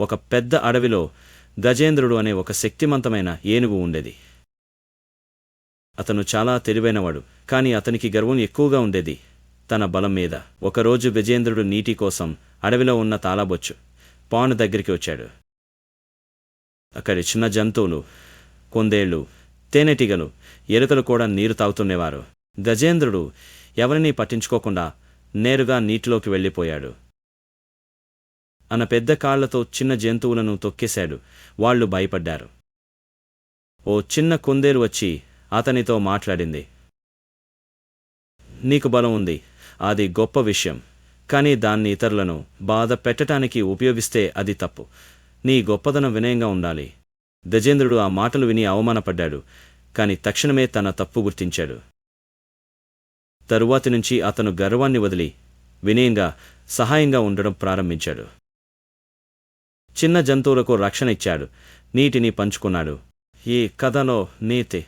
ఒక పెద్ద అడవిలో గజేంద్రుడు అనే ఒక శక్తిమంతమైన ఏనుగు ఉండేది. అతను చాలా తెలివైనవాడు కాని అతనికి గర్వం ఎక్కువగా ఉండేది తన బలం మీద. ఒకరోజు గజేంద్రుడు నీటి కోసం అడవిలో ఉన్న తాళబొచ్చు పాను దగ్గరికి వచ్చాడు. అక్కడి చిన్న జంతువులు కొందేళ్ళు తేనెటీగలు ఎలుకలు కూడా నీరు తాగుతుండేవారు. గజేంద్రుడు ఎవరినీ పట్టించుకోకుండా నేరుగా నీటిలోకి వెళ్ళిపోయాడు. అన పెద్ద కాళ్ళతో చిన్న జంతువులను తొక్కేశాడు. వాళ్ళు భయపడ్డారు. ఓ చిన్న కుందేలు వచ్చి అతనితో మాట్లాడింది. నీకు బలం ఉంది. అది గొప్ప విషయం. కానీ దాన్ని ఇతరులను బాధ పెట్టటానికి ఉపయోగిస్తే అది తప్పు. నీ గొప్పదనం వినయంగా ఉండాలి. గజేంద్రుడు ఆ మాటలు విని అవమానపడ్డాడు. కాని తక్షణమే తన తప్పు గుర్తించాడు. తరువాతి నుంచి అతను గర్వాన్ని వదిలి వినయంగా సహాయంగా ఉండడం ప్రారంభించాడు. చిన్న జంతువులకు రక్షణ ఇచ్చాడు. నీటిని పంచుకున్నాడు. ఈ కథలో నీతి.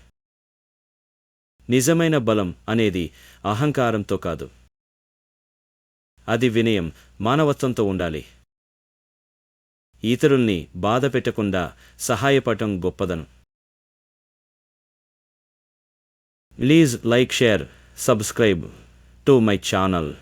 నిజమైన బలం అనేది అహంకారంతో కాదు. అది వినయం మానవత్వంతో ఉండాలి. ఇతరుల్ని బాధ పెట్టకుండా సహాయపడటం గొప్పదనం. Please like share subscribe to my channel.